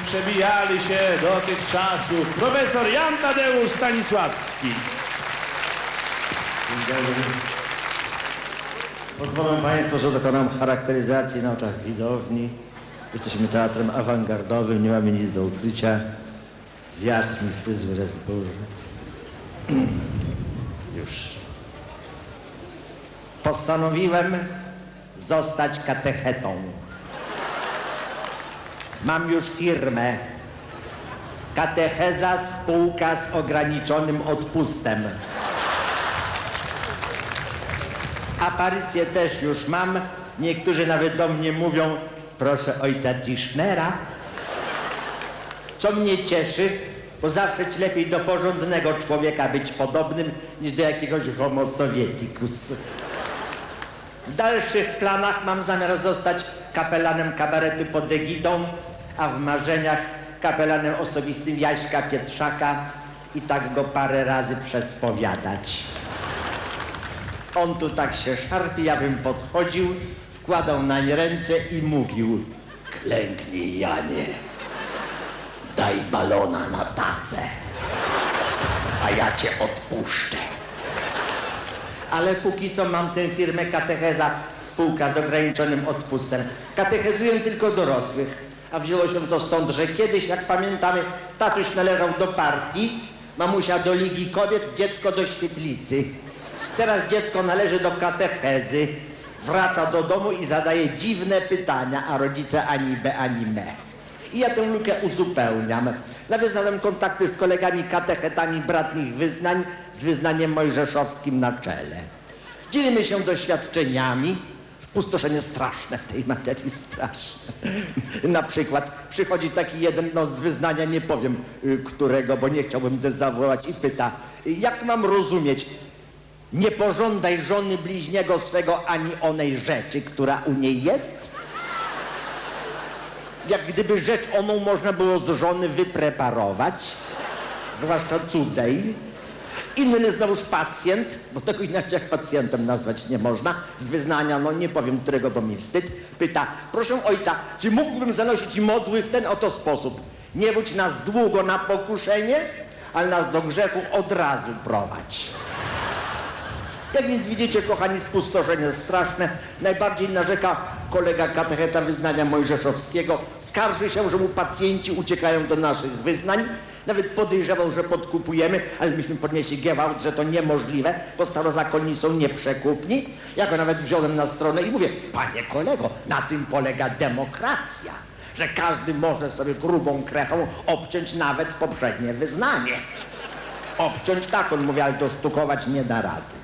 przebijali się do tych czasów. Profesor Jan Tadeusz Stanisławski. Dzień dobry. Pozwolą Państwo, że dokonam charakteryzacji na oczach widowni. Jesteśmy teatrem awangardowym, nie mamy nic do ukrycia. Wiatr mi fryzurę zburzy. Już. Postanowiłem zostać katechetą. Mam już firmę. Katecheza spółka z ograniczonym odpustem. Aparycję też już mam. Niektórzy nawet do mnie mówią, proszę ojca Tischnera. Co mnie cieszy, bo zawsze lepiej do porządnego człowieka być podobnym, niż do jakiegoś homo sovieticus. W dalszych planach mam zamiar zostać kapelanem kabaretu pod egitą, a w marzeniach kapelanem osobistym Jaśka Pietrzaka i tak go parę razy przespowiadać. On tu tak się szarpie, ja bym podchodził, wkładał nań ręce i mówił Klęknij, Janie, daj balona na tacę, a ja cię odpuszczę. Ale póki co mam tę firmę Katecheza, spółka z ograniczonym odpustem. Katechezuję tylko dorosłych, a wzięło się to stąd, że kiedyś, jak pamiętamy, tatuś należał do partii, mamusia do Ligi Kobiet, dziecko do świetlicy. Teraz dziecko należy do katechezy, wraca do domu i zadaje dziwne pytania, a rodzice ani be, ani me. I ja tę lukę uzupełniam. Nawiązałem kontakty z kolegami katechetami bratnich wyznań z wyznaniem mojżeszowskim na czele. Dzielimy się doświadczeniami. Spustoszenie straszne w tej materii, straszne. Na przykład przychodzi taki jeden, no z wyznania nie powiem y, którego, bo nie chciałbym też zawołać i pyta, jak mam rozumieć nie pożądaj żony bliźniego swego ani onej rzeczy, która u niej jest? Jak gdyby rzecz oną można było z żony wypreparować, zwłaszcza cudzej. Inny znowuż pacjent, bo tego inaczej jak pacjentem nazwać nie można, z wyznania, no nie powiem którego, bo mi wstyd, pyta, proszę ojca, czy mógłbym zanosić modły w ten oto sposób? Nie wódź nas długo na pokuszenie, ale nas do grzechu od razu prowadź. Jak więc widzicie, kochani, spustoszenie straszne. Najbardziej narzeka kolega katecheta wyznania mojżeszowskiego. Skarży się, że mu pacjenci uciekają do naszych wyznań. Nawet podejrzewał, że podkupujemy, ale myśmy podnieśli gewałt, że to niemożliwe, bo starozakonni są nieprzekupni. Ja go nawet wziąłem na stronę i mówię, panie kolego, na tym polega demokracja, że każdy może sobie grubą krechą obciąć nawet poprzednie wyznanie. Obciąć tak, on mówi, ale to sztukować nie da rady.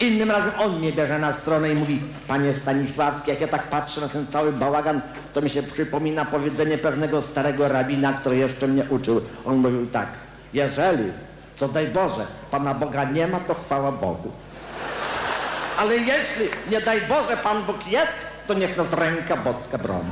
Innym razem on mnie bierze na stronę i mówi, panie Stanisławski, jak ja tak patrzę na ten cały bałagan, to mi się przypomina powiedzenie pewnego starego rabina, który jeszcze mnie uczył. On mówił tak, jeżeli, co daj Boże, Pana Boga nie ma, to chwała Bogu. Ale jeśli, nie daj Boże, Pan Bóg jest, to niech nas ręka boska broni.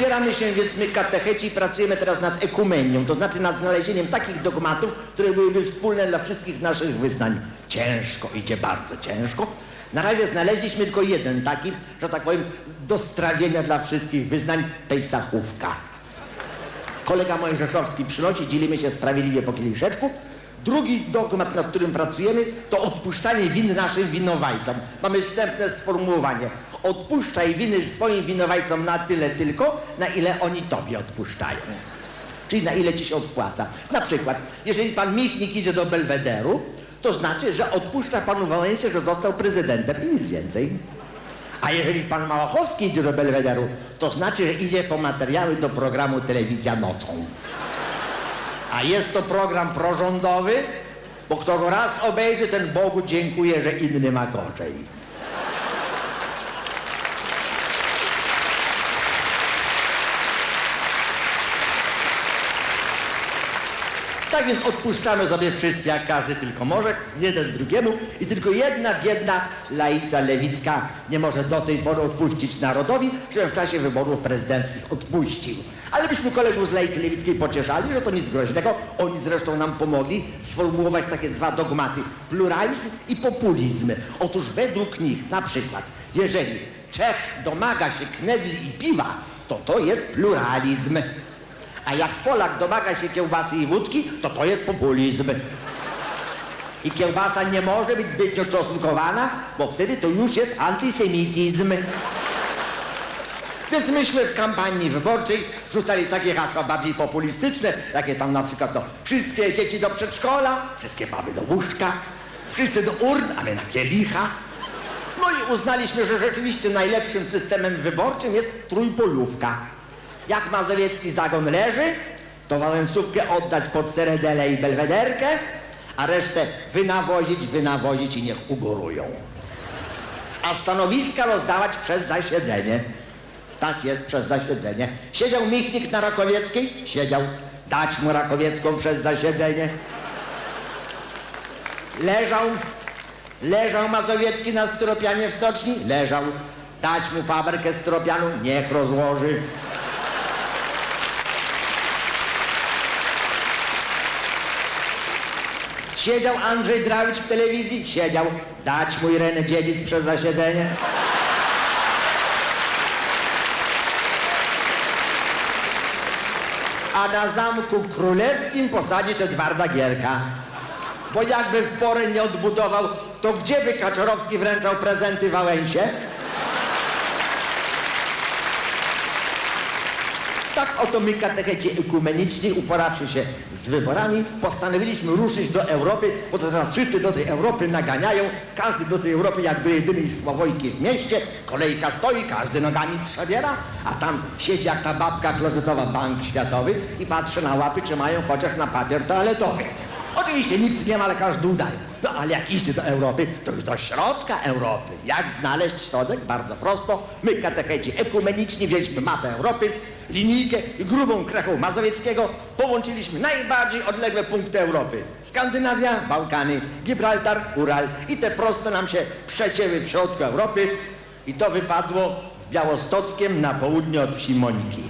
Zbieramy się więc my katecheci i pracujemy teraz nad ekumenią, to znaczy nad znalezieniem takich dogmatów, które byłyby wspólne dla wszystkich naszych wyznań. Ciężko, idzie bardzo ciężko. Na razie znaleźliśmy tylko jeden taki, że tak powiem, do strawienia dla wszystkich wyznań, tej sachówka. Kolega Mojżeszowski przynosi, dzielimy się sprawiedliwie po kieliszeczku. Drugi dogmat, nad którym pracujemy, to odpuszczanie win naszym winowajcom. Mamy wstępne sformułowanie. Odpuszczaj winy swoim winowajcom na tyle tylko, na ile oni tobie odpuszczają. Czyli na ile ci się odpłaca. Na przykład, jeżeli pan Michnik idzie do Belwederu, to znaczy, że odpuszcza panu Wałęsie, że został prezydentem i nic więcej. A jeżeli pan Małachowski idzie do Belwederu, to znaczy, że idzie po materiały do programu Telewizja Nocą. A jest to program prorządowy, bo kto go raz obejrzy, ten Bogu dziękuję, że inny ma gorzej. Tak więc odpuszczamy sobie wszyscy, jak każdy tylko może, jeden drugiemu i tylko jedna biedna laica lewicka nie może do tej pory odpuścić narodowi, że w czasie wyborów prezydenckich odpuścił. Ale byśmy kolegów z laicy lewickiej pocieszali, że to nic groźnego. Oni zresztą nam pomogli sformułować takie dwa dogmaty, pluralizm i populizm. Otóż według nich na przykład, jeżeli Czech domaga się knedli i piwa, to to jest pluralizm. A jak Polak domaga się kiełbasy i wódki, to to jest populizm. I kiełbasa nie może być zbytnio czosnkowana, bo wtedy to już jest antysemityzm. Więc myśmy w kampanii wyborczej rzucali takie hasła bardziej populistyczne, jakie tam na przykład to wszystkie dzieci do przedszkola, wszystkie baby do łóżka, wszyscy do urn, a my na kielicha. No i uznaliśmy, że rzeczywiście najlepszym systemem wyborczym jest trójpolówka. Jak mazowiecki zagon leży, to Wałęsówkę oddać pod Seredelę i Belwederkę, a resztę wynawozić, wynawozić i niech ugorują. A stanowiska rozdawać przez zasiedzenie. Tak jest, przez zasiedzenie. Siedział Michnik na Rakowieckiej? Siedział. Dać mu Rakowiecką przez zasiedzenie. Leżał, leżał Mazowiecki na styropianie w stoczni? Leżał. Dać mu fabrykę styropianu? Niech rozłoży. Siedział Andrzej Drawicz w telewizji? Siedział. Dać mu Irenę Dziedzic przez zasiedzenie? A na Zamku Królewskim posadzić Edwarda Gierka. Bo jakby w porę nie odbudował, to gdzie by Kaczorowski wręczał prezenty Wałęsie? Tak oto my, katecheci ekumeniczni, uporawszy się z wyborami, postanowiliśmy ruszyć do Europy, bo to teraz wszyscy do tej Europy naganiają, każdy do tej Europy jak do jedynej Słowojki w mieście, kolejka stoi, każdy nogami przebiera, a tam siedzi jak ta babka klozetowa Bank Światowy i patrzy na łapy, czy mają chociaż na papier toaletowy. Oczywiście nikt nie ma, ale każdy udaje. No ale jak iście do Europy, to już do środka Europy. Jak znaleźć środek? Bardzo prosto. My, katecheci ekumeniczni, wzięliśmy mapę Europy, linijkę i grubą krechą Mazowieckiego połączyliśmy najbardziej odległe punkty Europy. Skandynawia, Bałkany, Gibraltar, Ural i te proste nam się przecięły w środku Europy i to wypadło w Białostockiem na południe od wsi Moniki.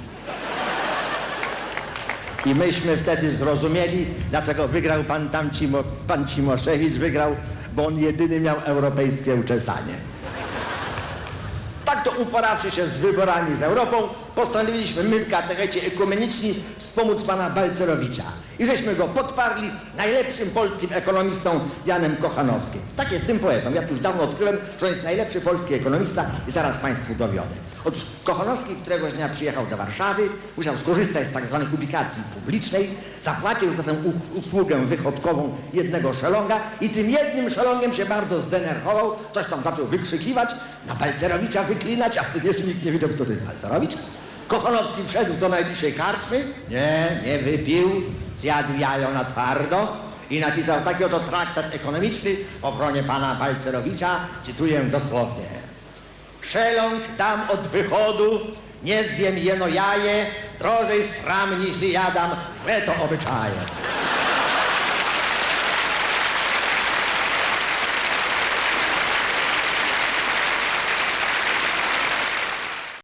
I myśmy wtedy zrozumieli, dlaczego wygrał pan tam Cimo, pan Cimoszewicz wygrał, bo on jedyny miał europejskie uczesanie. To uporawszy się z wyborami z Europą, postanowiliśmy my, katecheci ekumeniczni, wspomóc pana Balcerowicza. I żeśmy go podparli najlepszym polskim ekonomistą Janem Kochanowskim. Tak jest tym poetą. Ja tu już dawno odkryłem, że on jest najlepszy polski ekonomista i zaraz państwu dowiodę. Otóż Kochanowski któregoś dnia przyjechał do Warszawy, musiał skorzystać z tak zwanej publikacji publicznej, zapłacił za tę usługę wychodkową jednego szelonga i tym jednym szelongiem się bardzo zdenerwował, coś tam zaczął wykrzykiwać, na Balcerowicza wyklinać, a wtedy jeszcze nikt nie wiedział, kto to jest Balcerowicz. Kochanowski wszedł do najbliższej karczmy, nie, nie wypił, zjadł jajo na twardo i napisał taki oto traktat ekonomiczny w obronie pana Balcerowicza, cytuję dosłownie. Szeląg dam od wychodu, nie zjem jeno jaje, drożej sram niż jadam, złe to obyczaje.